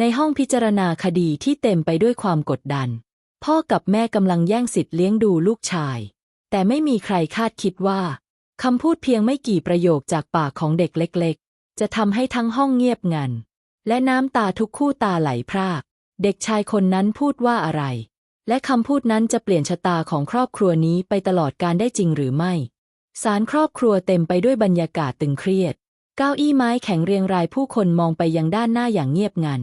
ในห้องพิจารณาคดีที่เต็มไปด้วยความกดดัน พ่อกับแม่กำลังแย่งสิทธิ์เลี้ยงดูลูกชาย แต่ไม่มีใครคาดคิดว่าคำพูดเพียงไม่กี่ประโยคจากปากของเด็กเล็ก ๆ จะทำให้ทั้งห้องเงียบงัน และน้ำตาทุกคู่ตาไหลพราก เด็กชายคนนั้นพูดว่าอะไร และคำพูดนั้นจะเปลี่ยนชะตาของครอบครัวนี้ไปตลอดการได้จริงหรือไม่ศาลครอบครัวเต็มไปด้วยบรรยากาศตึงเครียด เก้าอี้ไม้แข็งเรียงรายผู้คนมองไปยังด้านหน้าอย่างเงียบงัน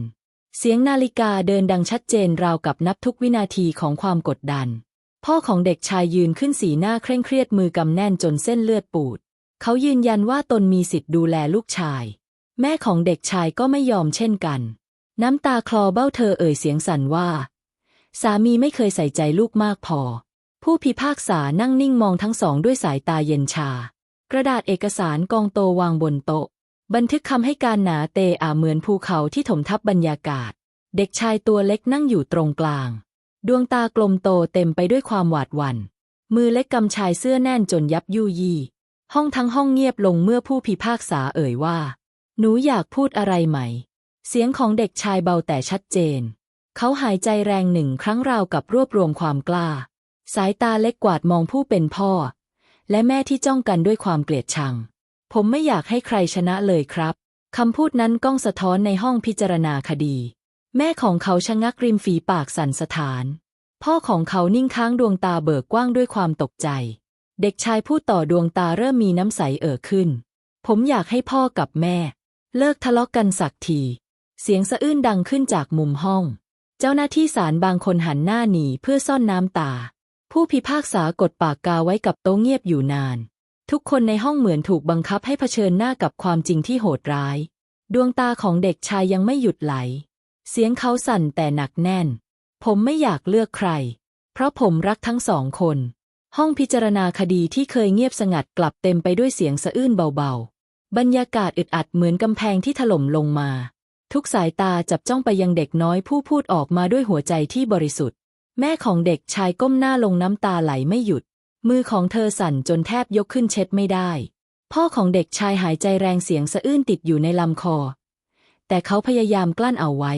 เสียงนาฬิกาเดินดังชัดเจนราวกับนับทุกวินาทีของความกดดัน พ่อของเด็กชายยืนขึ้นสีหน้าเคร่งเครียดมือกำแน่นจนเส้นเลือดปูด เขายืนยันว่าตนมีสิทธิ์ดูแลลูกชาย แม่ของเด็กชายก็ไม่ยอมเช่นกัน น้ำตาคลอเบ้าเธอเอ่ยเสียงสั่นว่า สามีไม่เคยใส่ใจลูกมากพอ ผู้พิพากษานั่งนิ่งมองทั้งสองด้วยสายตาเย็นชา กระดาษเอกสารกองโตวางบนโต๊ะ บันทึกคำให้การหนาเตอาเหมือนภูเขาที่ถมทับบรรยากาศ เด็กชายตัวเล็กนั่งอยู่ตรงกลาง ดวงตากลมโตเต็มไปด้วยความหวาดหวัน่น มือเล็กกำชายเสื้อแน่นจนยับยุยี่ ห้องทั้งห้องเงียบลงเมื่อผู้พิพากษาเอ่ยว่า หนูอยากพูดอะไรไหม เสียงของเด็กชายเบาแต่ชัดเจน เขาหายใจแรงหนึ่งครั้งราวกับรวบรวมความกล้า สายตาเล็กกวาดมองผู้เป็นพ่อ และแม่ที่จ้องกันด้วยความเกลียดชัง ผมไม่อยากให้ใครชนะเลยครับคำพูดนั้นก้องสะท้อนในห้องพิจารณาคดี แม่ของเขาชะงักริมฝีปากสั่นสะท้าน พ่อของเขานิ่งค้างดวงตาเบิกกว้างด้วยความตกใจ เด็กชายพูดต่อดวงตาเริ่มมีน้ำใสเอ่อขึ้น ผมอยากให้พ่อกับแม่ เลิกทะเลาะกกันสักที เสียงสะอื้นดังขึ้นจากมุมห้อง เจ้าหน้าที่ศาลบางคนหันหน้าหนีเพื่อซ่อนน้ำตา ผู้พิพากษากดปากกาไว้กับโต๊ะเงียบอยู่นาน ทุกคนในห้องเหมือนถูกบังคับให้เผชิญหน้ากับความจริงที่โหดร้าย ดวงตาของเด็กชายยังไม่หยุดไหล เสียงเขาสั่นแต่หนักแน่น ผมไม่อยากเลือกใคร เพราะผมรักทั้งสองคน ห้องพิจารณาคดีที่เคยเงียบสงัดกลับเต็มไปด้วยเสียงสะอื้นเบาๆ บรรยากาศอึดอัดเหมือนกำแพงที่ถล่มลงมา ทุกสายตาจับจ้องไปยังเด็กน้อยผู้พูดออกมาด้วยหัวใจที่บริสุทธิ์ แม่ของเด็กชายก้มหน้าลงน้ำตาไหลไม่หยุด มือของเธอสั่นจนแทบยกขึ้นเช็ดไม่ได้ พ่อของเด็กชายหายใจแรงเสียงสะอื้นติดอยู่ในลำคอ แต่เขาพยายามกลั้นเอาไว้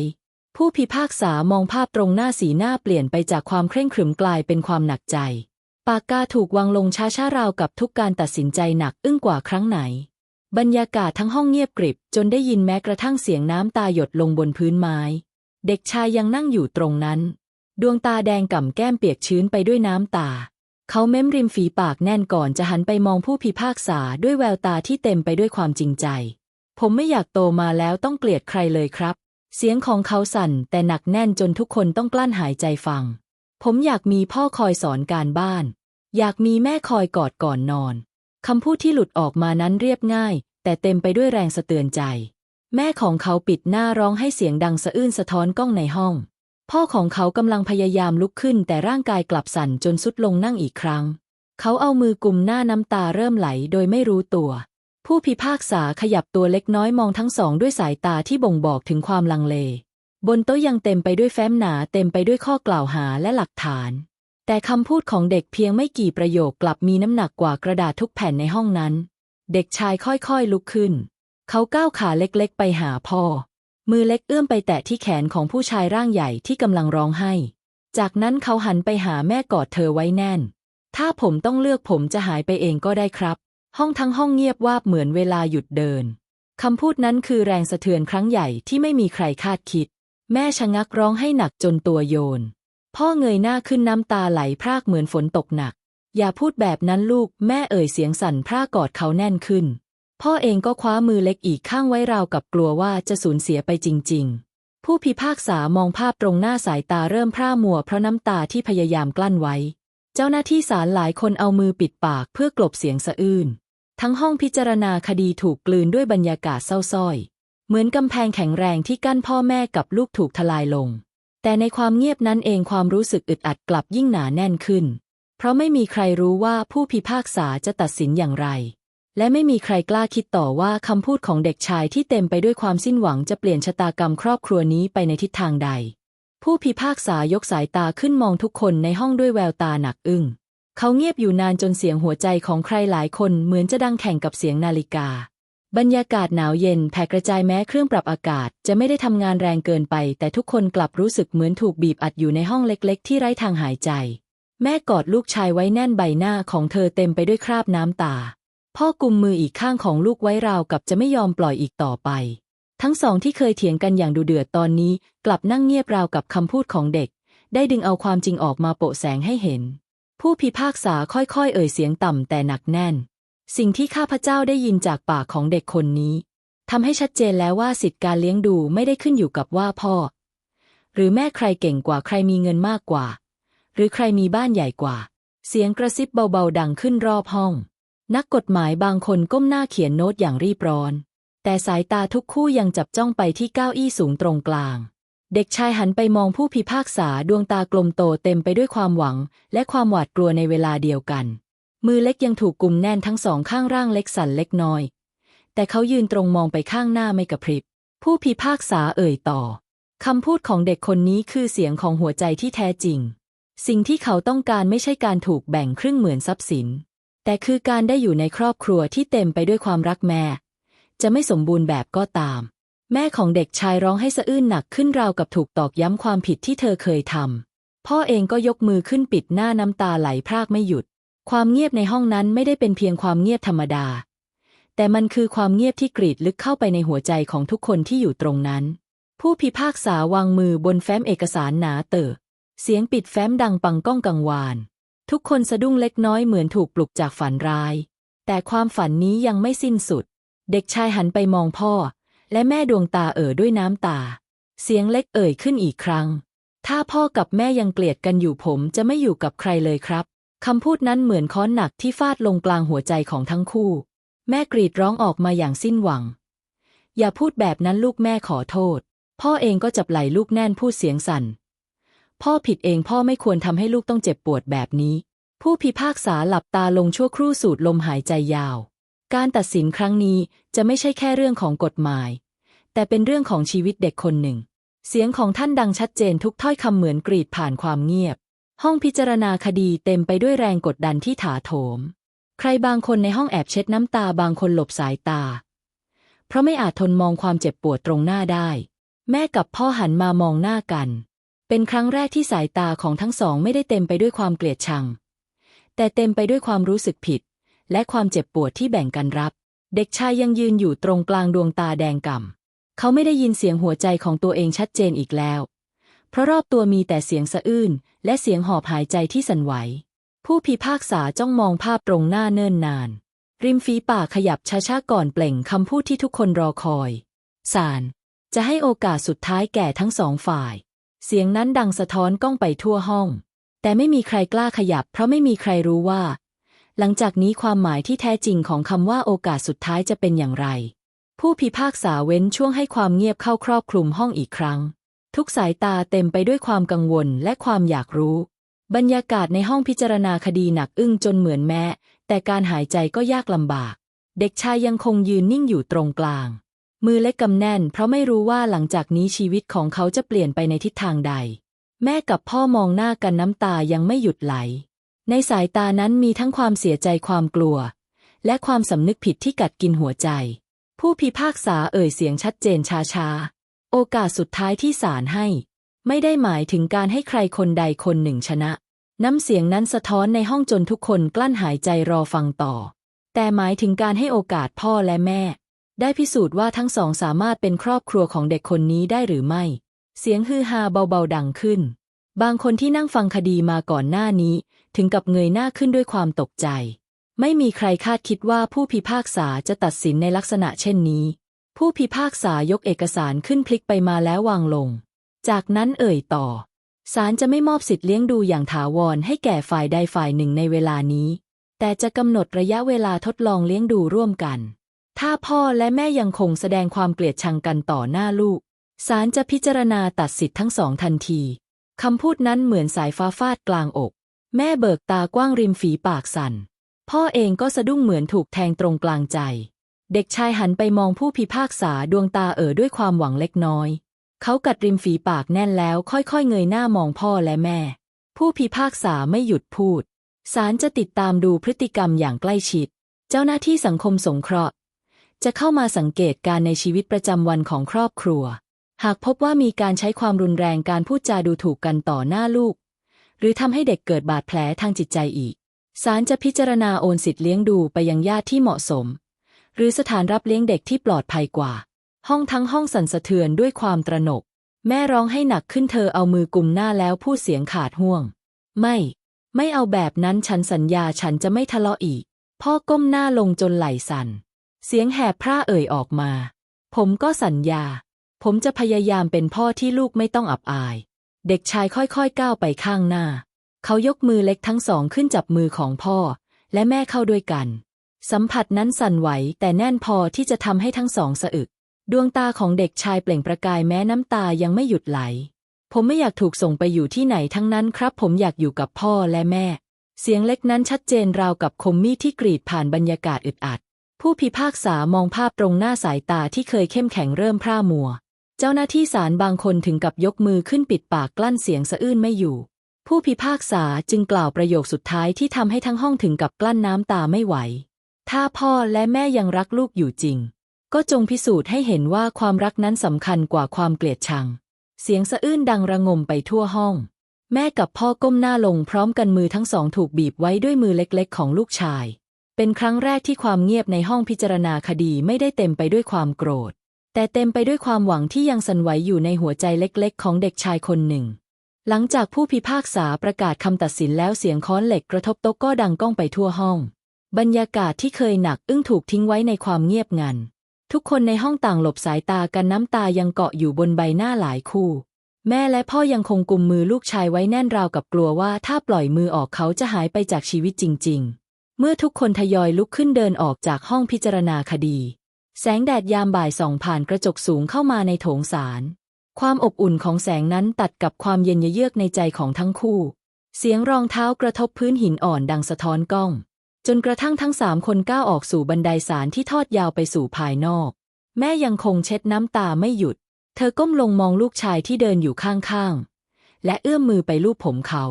ผู้พิพากษามองภาพตรงหน้าสีหน้าเปลี่ยนไปจากความเคร่งขรึมกลายเป็นความหนักใจ ปากกาถูกวางลงช้าช้าราวกับทุกการตัดสินใจหนักอึ้งกว่าครั้งไหน บรรยากาศทั้งห้องเงียบกริบ จนได้ยินแม้กระทั่งเสียงน้ำตาหยดลงบนพื้นไม้ เด็กชายยังนั่งอยู่ตรงนั้น ดวงตาแดงก่ำแก้มเปียกชื้นไปด้วยน้ำตา เขาเม้มริมฝีปากแน่นก่อนจะหันไปมองผู้พิพากษาด้วยแววตาที่เต็มไปด้วยความจริงใจ ผมไม่อยากโตมาแล้วต้องเกลียดใครเลยครับ เสียงของเขาสั่นแต่หนักแน่นจนทุกคนต้องกลั้นหายใจฟัง ผมอยากมีพ่อคอยสอนการบ้าน อยากมีแม่คอยกอดก่อนนอน คำพูดที่หลุดออกมานั้นเรียบง่าย แต่เต็มไปด้วยแรงสะเตือนใจ แม่ของเขาปิดหน้าร้องให้เสียงดังสะอื้นสะท้อนก้องในห้อง พ่อของเขากำลังพยายามลุกขึ้นแต่ร่างกายกลับสั่นจนสุดลงนั่งอีกครั้ง เขาเอามือกุมหน้าน้ำตาเริ่มไหลโดยไม่รู้ตัว ผู้พิพากษาขยับตัวเล็กน้อยมองทั้งสองด้วยสายตาที่บ่งบอกถึงความลังเล บนโต๊ะยังเต็มไปด้วยแฟ้มหนาเต็มไปด้วยข้อกล่าวหาและหลักฐาน แต่คำพูดของเด็กเพียงไม่กี่ประโยคกลับมีน้ำหนักกว่ากระดาษทุกแผ่นในห้องนั้น เด็กชายค่อยๆลุกขึ้น เขาก้าวขาเล็กๆ ไปหาพ่อ มือเล็กเอื้อมไปแตะที่แขนของผู้ชายร่างใหญ่ที่กำลังร้องไห้ จากนั้นเขาหันไปหาแม่กอดเธอไว้แน่น ถ้าผมต้องเลือกผมจะหายไปเองก็ได้ครับ ห้องทั้งห้องเงียบวาบเหมือนเวลาหยุดเดิน คำพูดนั้นคือแรงสะเทือนครั้งใหญ่ที่ไม่มีใครคาดคิด แม่ชะงักร้องให้หนักจนตัวโยน พ่อเงยหน้าขึ้นน้ำตาไหลพรากเหมือนฝนตกหนัก อย่าพูดแบบนั้นลูก แม่เอ่ยเสียงสั่นพรากอดเขาแน่นขึ้น พ่อเองก็คว้ามือเล็กอีกข้างไว้ราวกับกลัวว่าจะสูญเสียไปจริง ๆ ผู้พิพากษามองภาพตรงหน้าสายตาเริ่มพร่ามัวเพราะน้ำตาที่พยายามกลั้นไว้ เจ้าหน้าที่ศาลหลายคนเอามือปิดปากเพื่อกลบเสียงสะอื้น ทั้งห้องพิจารณาคดีถูกกลืนด้วยบรรยากาศเศร้าส้อย เหมือนกำแพงแข็งแรงที่กั้นพ่อแม่กับลูกถูกทลายลง แต่ในความเงียบนั้นเองความรู้สึกอึดอัดกลับยิ่งหนาแน่นขึ้น เพราะไม่มีใครรู้ว่าผู้พิพากษาจะตัดสินอย่างไร และไม่มีใครกล้าคิดต่อว่าคำพูดของเด็กชายที่เต็มไปด้วยความสิ้นหวังจะเปลี่ยนชะตากรรมครอบครัวนี้ไปในทิศทางใด ผู้พิพากษายกสายตาขึ้นมองทุกคนในห้องด้วยแววตาหนักอึ้ง เขาเงียบอยู่นานจนเสียงหัวใจของใครหลายคนเหมือนจะดังแข่งกับเสียงนาฬิกา บรรยากาศหนาวเย็นแผ่กระจายแม้เครื่องปรับอากาศจะไม่ได้ทำงานแรงเกินไป แต่ทุกคนกลับรู้สึกเหมือนถูกบีบอัดอยู่ในห้องเล็ก ๆ ที่ไร้ทางหายใจ แม่กอดลูกชายไว้แน่นใบหน้าของเธอเต็มไปด้วยคราบน้ำตา พ่อกุมมืออีกข้างของลูกไว้ราวกับจะไม่ยอมปล่อยอีกต่อไป ทั้งสองที่เคยเถียงกันอย่างดุเดือดตอนนี้ กลับนั่งเงียบราวกับคำพูดของเด็ก ได้ดึงเอาความจริงออกมาโปะแสงให้เห็น ผู้พิพากษาค่อยๆ เอ่ยเสียงต่ำแต่หนักแน่น สิ่งที่ข้าพเจ้าได้ยินจากปากของเด็กคนนี้ทำให้ชัดเจนแล้วว่าสิทธิการเลี้ยงดูไม่ได้ขึ้นอยู่กับว่าพ่อ หรือแม่ใครเก่งกว่าใครมีเงินมากกว่า หรือใครมีบ้านใหญ่กว่า เสียงกระซิบเบาๆดังขึ้นรอบห้อง นักกฎหมายบางคนก้มหน้าเขียนโน้ตอย่างรีบร้อน แต่สายตาทุกคู่ยังจับจ้องไปที่เก้าอี้สูงตรงกลาง เด็กชายหันไปมองผู้พิพากษาดวงตากลมโตเต็มไปด้วยความหวัง และความหวาดกลัวในเวลาเดียวกัน มือเล็กยังถูกกุมแน่นทั้งสองข้างร่างเล็กสั่นเล็กน้อย แต่เขายืนตรงมองไปข้างหน้าไม่กระพริบ ผู้พิพากษาเอ่ยต่อคำพูดของเด็กคนนี้คือเสียงของหัวใจที่แท้จริง สิ่งที่เขาต้องการไม่ใช่การถูกแบ่งครึ่งเหมือนทรัพย์สิน แต่คือการได้อยู่ในครอบครัวที่เต็มไปด้วยความรักแม่ จะไม่สมบูรณ์แบบก็ตาม แม่ของเด็กชายร้องให้สะอื้นหนักขึ้นราวกับถูกตอกย้ำความผิดที่เธอเคยทำพ่อเองก็ยกมือขึ้นปิดหน้าน้ำตาไหลพรากไม่หยุด ความเงียบในห้องนั้นไม่ได้เป็นเพียงความเงียบธรรมดา แต่มันคือความเงียบที่กรีดลึกเข้าไปในหัวใจของทุกคนที่อยู่ตรงนั้น ผู้พิพากษาวางมือบนแฟ้มเอกสารหนาเตอะเสียงปิดแฟ้มดังปังก้องกังวาน ทุกคนสะดุ้งเล็กน้อยเหมือนถูกปลุกจากฝันร้าย แต่ความฝันนี้ยังไม่สิ้นสุด เด็กชายหันไปมองพ่อ และแม่ดวงตาเอ่อด้วยน้ำตา เสียงเล็กเอ่ยขึ้นอีกครั้ง ถ้าพ่อกับแม่ยังเกลียดกันอยู่ผมจะไม่อยู่กับใครเลยครับคำพูดนั้นเหมือนค้อนหนักที่ฟาดลงกลางหัวใจของทั้งคู่ แม่กรีดร้องออกมาอย่างสิ้นหวัง อย่าพูดแบบนั้นลูกแม่ขอโทษ พ่อเองก็จับไหล่ลูกแน่นพูดเสียงสั่น พ่อผิดเองพ่อไม่ควรทำให้ลูกต้องเจ็บปวดแบบนี้ ผู้พิพากษาหลับตาลงชั่วครู่สูดลมหายใจยาว การตัดสินครั้งนี้จะไม่ใช่แค่เรื่องของกฎหมาย แต่เป็นเรื่องของชีวิตเด็กคนหนึ่ง เสียงของท่านดังชัดเจนทุกถ้อยคำเหมือนกรีดผ่านความเงียบ ห้องพิจารณาคดีเต็มไปด้วยแรงกดดันที่ถาโถม ใครบางคนในห้องแอบเช็ดน้ำตาบางคนหลบสายตา เพราะไม่อาจทนมองความเจ็บปวดตรงหน้าได้ แม่กับพ่อหันมามองหน้ากัน เป็นครั้งแรกที่สายตาของทั้งสองไม่ได้เต็มไปด้วยความเกลียดชัง แต่เต็มไปด้วยความรู้สึกผิด และความเจ็บปวดที่แบ่งกันรับ เด็กชายยังยืนอยู่ตรงกลางดวงตาแดงก่ำเขาไม่ได้ยินเสียงหัวใจของตัวเองชัดเจนอีกแล้ว เพราะรอบตัวมีแต่เสียงสะอื้นและเสียงหอบหายใจที่สั่นไหว ผู้พิพากษาจ้องมองภาพตรงหน้าเนิ่นนาน ริมฝีปากขยับช้าๆก่อนเปล่งคำพูดที่ทุกคนรอคอย ศาลจะให้โอกาสสุดท้ายแก่ทั้งสองฝ่าย เสียงนั้นดังสะท้อนก้องไปทั่วห้อง แต่ไม่มีใครกล้าขยับ เพราะไม่มีใครรู้ว่า หลังจากนี้ความหมายที่แท้จริงของคำว่าโอกาสสุดท้ายจะเป็นอย่างไร ผู้พิพากษาเว้นช่วงให้ความเงียบเข้าครอบคลุมห้องอีกครั้ง ทุกสายตาเต็มไปด้วยความกังวลและความอยากรู้ บรรยากาศในห้องพิจารณาคดีหนักอึ้งจนเหมือนแม้แต่การหายใจก็ยากลำบาก เด็กชายยังคงยืนนิ่งอยู่ตรงกลาง มือเล็กกำแน่น เพราะไม่รู้ว่าหลังจากนี้ชีวิตของเขาจะเปลี่ยนไปในทิศทางใด แม่กับพ่อมองหน้ากันน้ำตายังไม่หยุดไหล ในสายตานั้นมีทั้งความเสียใจความกลัว และความสำนึกผิดที่กัดกินหัวใจ ผู้พิพากษาเอ่ยเสียงชัดเจนช้าๆ โอกาสสุดท้ายที่ศาลให้ ไม่ได้หมายถึงการให้ใครคนใดคนหนึ่งชนะ น้ำเสียงนั้นสะท้อนในห้องจนทุกคนกลั้นหายใจรอฟังต่อ แต่หมายถึงการให้โอกาสพ่อและแม่ ได้พิสูจน์ว่าทั้งสองสามารถเป็นครอบครัวของเด็กคนนี้ได้หรือไม่ เสียงฮือฮาเบาๆดังขึ้น บางคนที่นั่งฟังคดีมาก่อนหน้านี้ ถึงกับเงยหน้าขึ้นด้วยความตกใจ ไม่มีใครคาดคิดว่าผู้พิพากษาจะตัดสินในลักษณะเช่นนี้ ผู้พิพากษายกเอกสารขึ้นพลิกไปมาแล้ววางลง จากนั้นเอ่ยต่อศาลจะไม่มอบสิทธิ์เลี้ยงดูอย่างถาวรให้แก่ฝ่ายใดฝ่ายหนึ่งในเวลานี้ แต่จะกำหนดระยะเวลาทดลองเลี้ยงดูร่วมกัน ถ้าพ่อและแม่ยังคงแสดงความเกลียดชังกันต่อหน้าลูก ศาลจะพิจารณาตัดสิทธิ์ทั้งสองทันที คำพูดนั้นเหมือนสายฟ้าฟาดกลางอก แม่เบิกตากว้างริมฝีปากสั่น พ่อเองก็สะดุ้งเหมือนถูกแทงตรงกลางใจ เด็กชายหันไปมองผู้พิพากษาดวงตาเอ่อด้วยความหวังเล็กน้อย เขากัดริมฝีปากแน่นแล้วค่อยๆ เงยหน้ามองพ่อและแม่ ผู้พิพากษาไม่หยุดพูด ศาลจะติดตามดูพฤติกรรมอย่างใกล้ชิด เจ้าหน้าที่สังคมสงเคราะห์ จะเข้ามาสังเกตการในชีวิตประจำวันของครอบครัว หากพบว่ามีการใช้ความรุนแรงการพูดจาดูถูกกันต่อหน้าลูก หรือทำให้เด็กเกิดบาดแผลทางจิตใจอีกศาลจะพิจารณาโอนสิทธิ์เลี้ยงดูไปยังญาติที่เหมาะสม หรือสถานรับเลี้ยงเด็กที่ปลอดภัยกว่า ห้องทั้งห้องสั่นสะเทือนด้วยความตระหนก แม่ร้องให้หนักขึ้นเธอเอามือกุมหน้าแล้วพูดเสียงขาดห่วง ไม่ ไม่เอาแบบนั้นฉันสัญญาฉันจะไม่ทะเลาะอีก พ่อก้มหน้าลงจนไหล่สั่น เสียงแหบพร่าเอ่ยออกมา ผมก็สัญญา ผมจะพยายามเป็นพ่อที่ลูกไม่ต้องอับอาย เด็กชายค่อยๆก้าวไปข้างหน้า เขายกมือเล็กทั้งสองขึ้นจับมือของพ่อ และแม่เข้าด้วยกัน สัมผัสนั้นสั่นไหวแต่แน่นพอที่จะทำให้ทั้งสองสะอึก ดวงตาของเด็กชายเปล่งประกายแม้น้ำตายังไม่หยุดไหล ผมไม่อยากถูกส่งไปอยู่ที่ไหนทั้งนั้นครับ ผมอยากอยู่กับพ่อและแม่ เสียงเล็กนั้นชัดเจนราวกับคมมีดที่กรีดผ่านบรรยากาศอึดอัด ผู้พิพากษามองภาพตรงหน้าสายตาที่เคยเข้มแข็งเริ่มพร่ามัว เจ้าหน้าที่ศาลบางคนถึงกับยกมือขึ้นปิดปากกลั้นเสียงสะอื้นไม่อยู่ ผู้พิพากษาจึงกล่าวประโยคสุดท้ายที่ทำให้ทั้งห้องถึงกับกลั้นน้ำตาไม่ไหว ถ้าพ่อและแม่ยังรักลูกอยู่จริง ก็จงพิสูจน์ให้เห็นว่าความรักนั้นสำคัญกว่าความเกลียดชัง เสียงสะอื้นดังระงมไปทั่วห้อง แม่กับพ่อก้มหน้าลงพร้อมกันมือทั้งสองถูกบีบไว้ด้วยมือเล็กๆ ของลูกชาย เป็นครั้งแรกที่ความเงียบในห้องพิจารณาคดีไม่ได้เต็มไปด้วยความโกรธ แต่เต็มไปด้วยความหวังที่ยังสั่นไหวอยู่ในหัวใจเล็กๆ ของเด็กชายคนหนึ่ง หลังจากผู้พิพากษาประกาศคำตัดสินแล้วเสียงค้อนเหล็กกระทบโต๊ะก็ดังก้องไปทั่วห้อง บรรยากาศที่เคยหนักอึ้งถูกทิ้งไว้ในความเงียบงัน ทุกคนในห้องต่างหลบสายตากันน้ำตายังเกาะอยู่บนใบหน้าหลายคู่ แม่และพ่อยังคงกุมมือลูกชายไว้แน่นราวกับกลัวว่าถ้าปล่อยมือออกเขาจะหายไปจากชีวิตจริง ๆ เมื่อทุกคนทยอยลุกขึ้นเดินออกจากห้องพิจารณาคดี แสงแดดยามบ่ายส่องผ่านกระจกสูงเข้ามาในโถงศาลความอบอุ่นของแสงนั้นตัดกับความเย็นเยือกในใจของทั้งคู่ เสียงรองเท้ากระทบพื้นหินอ่อนดังสะท้อนกล้อง จนกระทั่งทั้งสามคนก้าวออกสู่บันไดศาลที่ทอดยาวไปสู่ภายนอก แม่ยังคงเช็ดน้ำตาไม่หยุด เธอก้มลงมองลูกชายที่เดินอยู่ข้างๆ และเอื้อมมือไปลูบผมเขา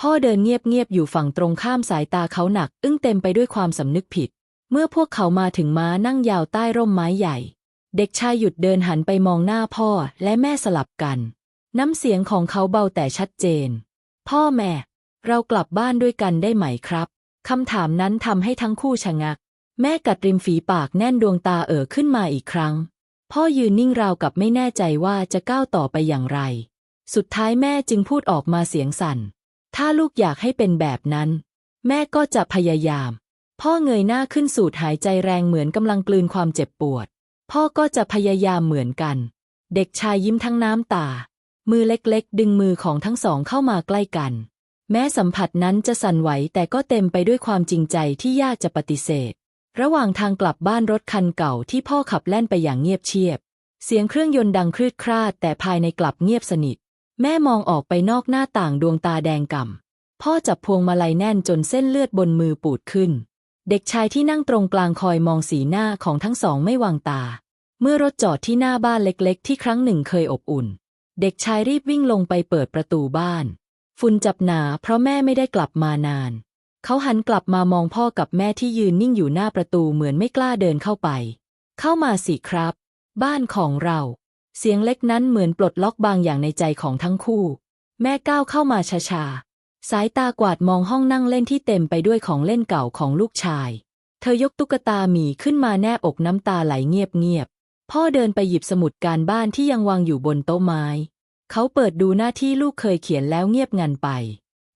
พ่อเดินเงียบๆอยู่ฝั่งตรงข้ามสายตาเขาหนัก อึ้งเต็มไปด้วยความสำนึกผิด เมื่อพวกเขามาถึงม้านั่งยาวใต้ร่มไม้ใหญ่ เด็กชายหยุดเดินหันไปมองหน้าพ่อและแม่สลับกัน น้ำเสียงของเขาเบาแต่ชัดเจน พ่อแม่ เรากลับบ้านด้วยกันได้ไหมครับคำถามนั้นทำให้ทั้งคู่ชะงัก แม่กัดริมฝีปากแน่นดวงตาเอ่อขึ้นมาอีกครั้ง พ่อยืนนิ่งราวกับไม่แน่ใจว่าจะก้าวต่อไปอย่างไร สุดท้ายแม่จึงพูดออกมาเสียงสั่น ถ้าลูกอยากให้เป็นแบบนั้น แม่ก็จะพยายาม พ่อเงยหน้าขึ้นสูดหายใจแรงเหมือนกำลังกลืนความเจ็บปวด พ่อก็จะพยายามเหมือนกัน เด็กชายยิ้มทั้งน้ำตา มือเล็กๆ ดึงมือของทั้งสองเข้ามาใกล้กัน แม้สัมผัสนั้นจะสั่นไหวแต่ก็เต็มไปด้วยความจริงใจที่ยากจะปฏิเสธ ระหว่างทางกลับบ้านรถคันเก่าที่พ่อขับแล่นไปอย่างเงียบเชียบ เสียงเครื่องยนต์ดังครืดคราดแต่ภายในกลับเงียบสนิท แม่มองออกไปนอกหน้าต่างดวงตาแดงก่ำ พ่อจับพวงมาลัยแน่นจนเส้นเลือดบนมือปูดขึ้น เด็กชายที่นั่งตรงกลางคอยมองสีหน้าของทั้งสองไม่วางตา เมื่อรถจอดที่หน้าบ้านเล็กๆ ที่ครั้งหนึ่งเคยอบอุ่น เด็กชายรีบวิ่งลงไปเปิดประตูบ้าน ฝุ่นจับหนาเพราะแม่ไม่ได้กลับมานาน เขาหันกลับมามองพ่อกับแม่ที่ยืนนิ่งอยู่หน้าประตูเหมือนไม่กล้าเดินเข้าไป เข้ามาสิครับ บ้านของเรา เสียงเล็กนั้นเหมือนปลดล็อกบางอย่างในใจของทั้งคู่ แม่ก้าวเข้ามาช้าๆ สายตากวาดมองห้องนั่งเล่นที่เต็มไปด้วยของเล่นเก่าของลูกชาย เธอยกตุ๊กตาหมีขึ้นมาแนบอกน้ำตาไหลเงียบๆ พ่อเดินไปหยิบสมุดการบ้านที่ยังวางอยู่บนโต๊ะไม้ เขาเปิดดูหน้าที่ลูกเคยเขียนแล้วเงียบงันไป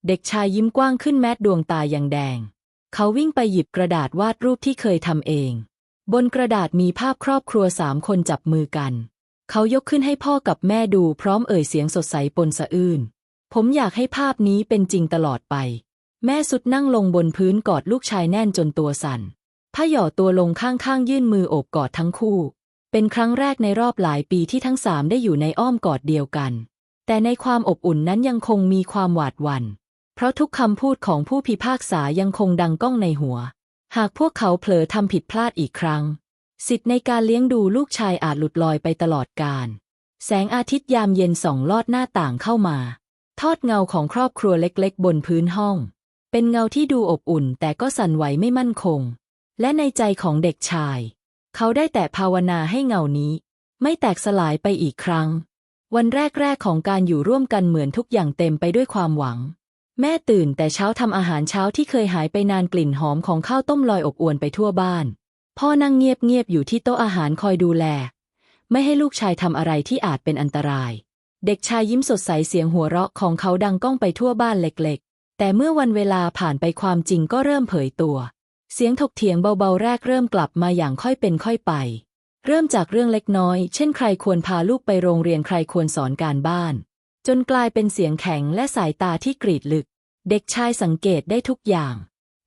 เด็กชายยิ้มกว้างขึ้นแม้ดวงตายังแดง เขาวิ่งไปหยิบกระดาษวาดรูปที่เคยทำเอง บนกระดาษมีภาพครอบครัวสามคนจับมือกัน เขายกขึ้นให้พ่อกับแม่ดูพร้อมเอ่ยเสียงสดใสปนสะอื้น ผมอยากให้ภาพนี้เป็นจริงตลอดไป แม่สุดนั่งลงบนพื้นกอดลูกชายแน่นจนตัวสั่นพ่าหย่อตัวลงข้างๆยื่นมือโอบกอดทั้งคู่ เป็นครั้งแรกในรอบหลายปีที่ทั้งสามได้อยู่ในอ้อมกอดเดียวกัน แต่ในความอบอุ่นนั้นยังคงมีความหวาดหวัน่น เพราะทุกคำพูดของผู้พิพากษายังคงดังก้องในหัว หากพวกเขาเผลอทำผิดพลาดอีกครั้ง สิทธิ์ในการเลี้ยงดูลูกชายอาจหลุดลอยไปตลอดกาลแสงอาทิตย์ยามเย็นส่องลอดหน้าต่างเข้ามา ทอดเงาของครอบครัวเล็กๆ บนพื้นห้อง เป็นเงาที่ดูอบอุ่นแต่ก็สั่นไหวไม่มั่นคง และในใจของเด็กชาย เขาได้แต่ภาวนาให้เงานี้ ไม่แตกสลายไปอีกครั้ง วันแรกๆของการอยู่ร่วมกันเหมือนทุกอย่างเต็มไปด้วยความหวังแม่ตื่นแต่เช้าทำอาหารเช้าที่เคยหายไปนานกลิ่นหอมของข้าวต้มลอยอบอวนไปทั่วบ้าน พ่อนั่งเงียบๆอยู่ที่โต๊ะอาหารคอยดูแล ไม่ให้ลูกชายทำอะไรที่อาจเป็นอันตราย เด็กชายยิ้มสดใสเสียงหัวเราะของเขาดังก้องไปทั่วบ้านเล็กๆ แต่เมื่อวันเวลาผ่านไปความจริงก็เริ่มเผยตัว เสียงถกเถียงเบาๆแรกเริ่มกลับมาอย่างค่อยเป็นค่อยไป เริ่มจากเรื่องเล็กน้อย เช่นใครควรพาลูกไปโรงเรียนใครควรสอนการบ้าน จนกลายเป็นเสียงแข็งและสายตาที่กรีดลึก เด็กชายสังเกตได้ทุกอย่าง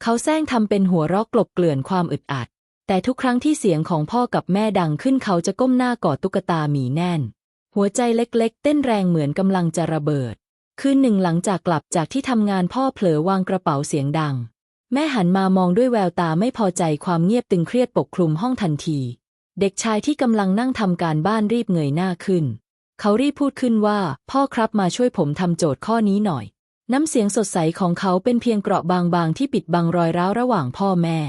เขาแซงทำเป็นหัวเราะกลบเกลื่อนความอึดอัด แต่ทุกครั้งที่เสียงของพ่อกับแม่ดังขึ้นเขาจะก้มหน้ากอดตุ๊กตาหมีแน่น หัวใจเล็กๆ เต้นแรงเหมือนกำลังจะระเบิด คืนหนึ่งหลังจากกลับจากที่ทำงานพ่อเผลอวางกระเป๋าเสียงดัง แม่หันมามองด้วยแววตาไม่พอใจความเงียบตึงเครียดปกคลุมห้องทันที เด็กชายที่กำลังนั่งทำการบ้านรีบเงยหน้าขึ้น เขารีบพูดขึ้นว่า พ่อครับมาช่วยผมทำโจทย์ข้อนี้หน่อย น้ำเสียงสดใสของเขาเป็นเพียงเกราะบางๆที่ปิดบังรอยร้าวระหว่างพ่อแม่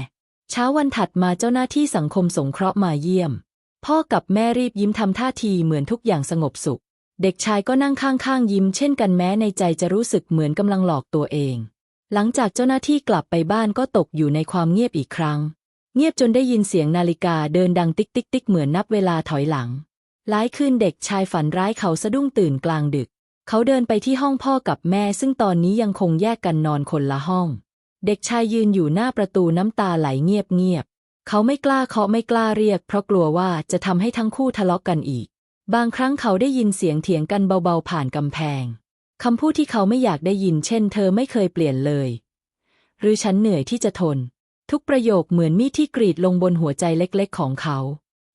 เช้าวันถัดมาเจ้าหน้าที่สังคมสงเคราะห์มาเยี่ยม พ่อกับแม่รีบยิ้มทำท่าทีเหมือนทุกอย่างสงบสุข เด็กชายก็นั่งข้างๆยิ้มเช่นกันแม้ในใจจะรู้สึกเหมือนกำลังหลอกตัวเอง หลังจากเจ้าหน้าที่กลับไปบ้านก็ตกอยู่ในความเงียบอีกครั้ง เงียบจนได้ยินเสียงนาฬิกาเดินดังติ๊กติ๊กติ๊กเหมือนนับเวลาถอยหลัง หลายคืนเด็กชายฝันร้ายเขาสะดุ้งตื่นกลางดึก เขาเดินไปที่ห้องพ่อกับแม่ ซึ่งตอนนี้ยังคงแยกกันนอนคนละห้อง เด็กชายยืนอยู่หน้าประตูน้ำตาไหลเงียบเงียบ เขาไม่กล้าเคาะไม่กล้าเรียก เพราะกลัวว่าจะทำให้ทั้งคู่ทะเลาะกันอีก บางครั้งเขาได้ยินเสียงเถียงกันเบาๆผ่านกำแพงคำพูดที่เขาไม่อยากได้ยิน เช่น เธอไม่เคยเปลี่ยนเลย หรือฉันเหนื่อยที่จะทน ทุกประโยคเหมือนมีดที่กรีดลงบนหัวใจเล็กๆ ของเขา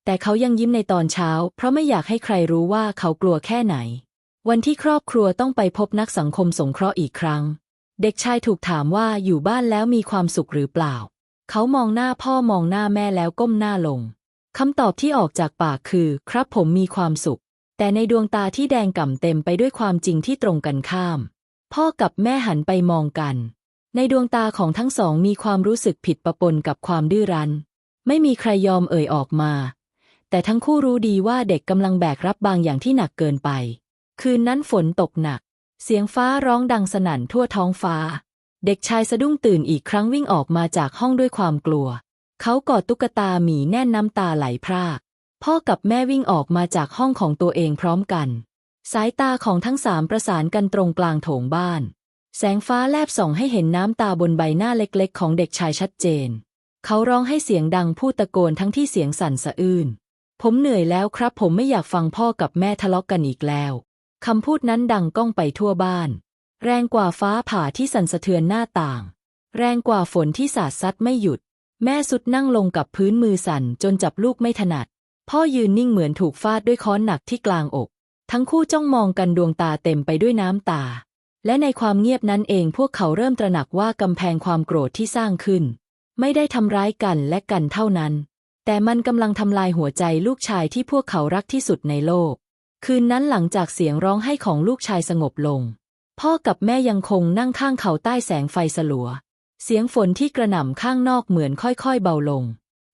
แต่เขายังยิ้มในตอนเช้า เพราะไม่อยากให้ใครรู้ว่าเขากลัวแค่ไหน วันที่ครอบครัวต้องไปพบนักสังคมสงเคราะห์อีกครั้ง เด็กชายถูกถามว่าอยู่บ้านแล้วมีความสุขหรือเปล่า เขามองหน้าพ่อมองหน้าแม่แล้วก้มหน้าลง คำตอบที่ออกจากปากคือ ครับผมมีความสุข แต่ในดวงตาที่แดงก่ำเต็มไปด้วยความจริงที่ตรงกันข้าม พ่อกับแม่หันไปมองกัน ในดวงตาของทั้งสองมีความรู้สึกผิดปะปนกับความดื้อรั้น ไม่มีใครยอมเอ่ยออกมา แต่ทั้งคู่รู้ดีว่าเด็กกำลังแบกรับบางอย่างที่หนักเกินไป คืนนั้นฝนตกหนัก เสียงฟ้าร้องดังสนั่นทั่วท้องฟ้า เด็กชายสะดุ้งตื่นอีกครั้งวิ่งออกมาจากห้องด้วยความกลัว เขากอดตุ๊กตาหมีแน่นน้ำตาไหลพราก พ่อกับแม่วิ่งออกมาจากห้องของตัวเองพร้อมกัน สายตาของทั้งสามประสานกันตรงกลางโถงบ้าน แสงฟ้าแลบส่องให้เห็นน้ำตาบนใบหน้าเล็กๆ ของเด็กชายชัดเจน เขาร้องให้เสียงดังพูดตะโกนทั้งที่เสียงสั่นสะอื้นผมเหนื่อยแล้วครับ ผมไม่อยากฟังพ่อกับแม่ทะเลาะกันอีกแล้ว คำพูดนั้นดังก้องไปทั่วบ้าน แรงกว่าฟ้าผ่าที่สั่นสะเทือนหน้าต่าง แรงกว่าฝนที่สาดซัดไม่หยุด แม่สุดนั่งลงกับพื้นมือสั่นจนจับลูกไม่ถนัด พ่อยืนนิ่งเหมือนถูกฟาดด้วยค้อนหนักที่กลางอก ทั้งคู่จ้องมองกันดวงตาเต็มไปด้วยน้ำตา และในความเงียบนั้นเองพวกเขาเริ่มตระหนักว่ากำแพงความโกรธที่สร้างขึ้น ไม่ได้ทำร้ายกันและกันเท่านั้น แต่มันกำลังทำลายหัวใจลูกชายที่พวกเขารักที่สุดในโลก คืนนั้นหลังจากเสียงร้องไห้ของลูกชายสงบลง พ่อกับแม่ยังคงนั่งข้างเขาใต้แสงไฟสลัว เสียงฝนที่กระหน่ำข้างนอกเหมือนค่อยๆเบาลง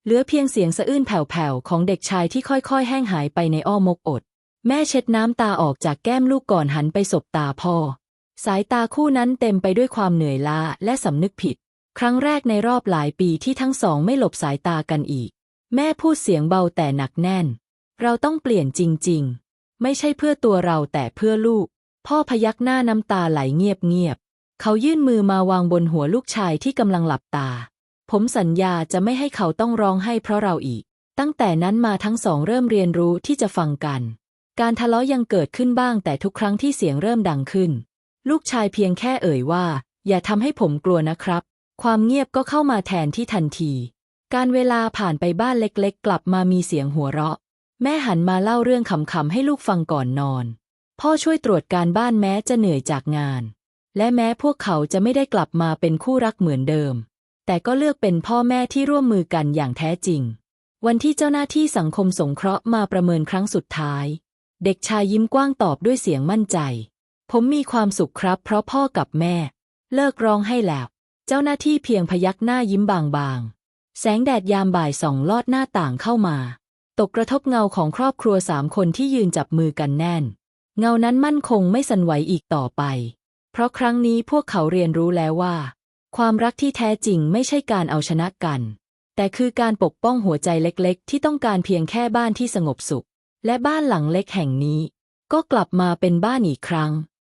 เหลือเพียงเสียงสะอื้นแผ่วๆของเด็กชายที่ค่อยๆ แห้งหายไปในอ้อมกอด แม่เช็ดน้ำตาออกจากแก้มลูกก่อนหันไปสบตาพ่อ สายตาคู่นั้นเต็มไปด้วยความเหนื่อยล้าและสำนึกผิด ครั้งแรกในรอบหลายปีที่ทั้งสองไม่หลบสายตากันอีก แม่พูดเสียงเบาแต่หนักแน่น เราต้องเปลี่ยนจริง ๆ ไม่ใช่เพื่อตัวเราแต่เพื่อลูก พ่อพยักหน้าน้ำตาไหลเงียบๆเขายื่นมือมาวางบนหัวลูกชายที่กำลังหลับตา ผมสัญญาจะไม่ให้เขาต้องร้องไห้เพราะเราอีก ตั้งแต่นั้นมาทั้งสองเริ่มเรียนรู้ที่จะฟังกัน การทะเลาะยังเกิดขึ้นบ้างแต่ทุกครั้งที่เสียงเริ่มดังขึ้น ลูกชายเพียงแค่เอ่ยว่า อย่าทำให้ผมกลัวนะครับ ความเงียบก็เข้ามาแทนที่ทันที การเวลาผ่านไปบ้านเล็กๆ กลับมามีเสียงหัวเราะ แม่หันมาเล่าเรื่องขำๆให้ลูกฟังก่อนนอน พ่อช่วยตรวจการบ้านแม้จะเหนื่อยจากงาน และแม้พวกเขาจะไม่ได้กลับมาเป็นคู่รักเหมือนเดิม แต่ก็เลือกเป็นพ่อแม่ที่ร่วมมือกันอย่างแท้จริง วันที่เจ้าหน้าที่สังคมสงเคราะห์มาประเมินครั้งสุดท้าย เด็กชายยิ้มกว้างตอบด้วยเสียงมั่นใจ ผมมีความสุขครับ เพราะพ่อกับแม่ เลิกร้องให้แล้ว เจ้าหน้าที่เพียงพยักหน้ายิ้มบางๆ แสงแดดยามบ่ายส่องลอดหน้าต่างเข้ามา ตกกระทบเงาของครอบครัวสามคนที่ยืนจับมือกันแน่น เงานั้นมั่นคงไม่สั่นไหวอีกต่อไป เพราะครั้งนี้พวกเขาเรียนรู้แล้วว่า ความรักที่แท้จริงไม่ใช่การเอาชนะกัน แต่คือการปกป้องหัวใจเล็กๆ ที่ต้องการเพียงแค่บ้านที่สงบสุข และบ้านหลังเล็กแห่งนี้ ก็กลับมาเป็นบ้านอีกครั้ง